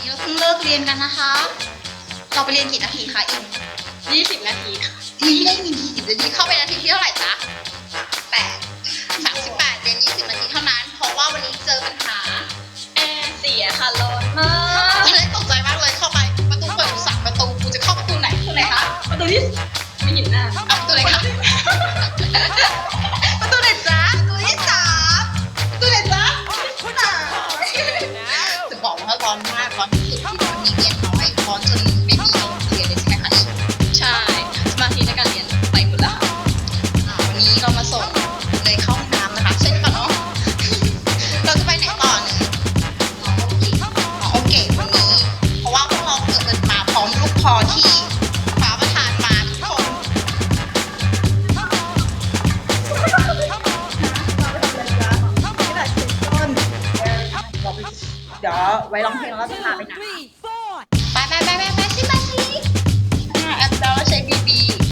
นี้เราเพิ่งเลิกเรียนกันนะคะ เราไปเรียนกี่นาทีคะอิมยี่สิบนาทีค่ะนี่ได้มีกี่นาทีเข้าไปนาทีที่เท่าไหร่จ๊ะแปดสามสิบแปดเรียนยี่สิบนาทีเท่านั้น เพราะว่าวันนี้เจอปัญหาแอร์เสียค่ะร้อนมากตอนแรกตกใจมากเลยเข้าไปประตูเปิดอยู่สามประตูกูจะเข้าประตูไหนประตูไหนคะประตูที่ไม่เห็นหน้าเอาประตูไหนคะประตูไหนจ๊ะประตูที่สามประตูไหนจ๊ะคุณหนาจะบอกว่าร้อนมาก ธิในการเรียนไปหมดแล้วค่ะอ่าวันนี้เรามาส่งเลยเข้าห้องน้ำนะคะใช่ปะเนาะ เราจะไปไหนต่อเนี่ยน้องโอเคน้องโอเควันนี้ เพราะว่าพวกเราเกิดมาพร้อมลูกคอที่ฟ้าประทานมาทุกคน เดี๋ยวไว้ร้องเพลงแล้วเราจะพาไปไหนไ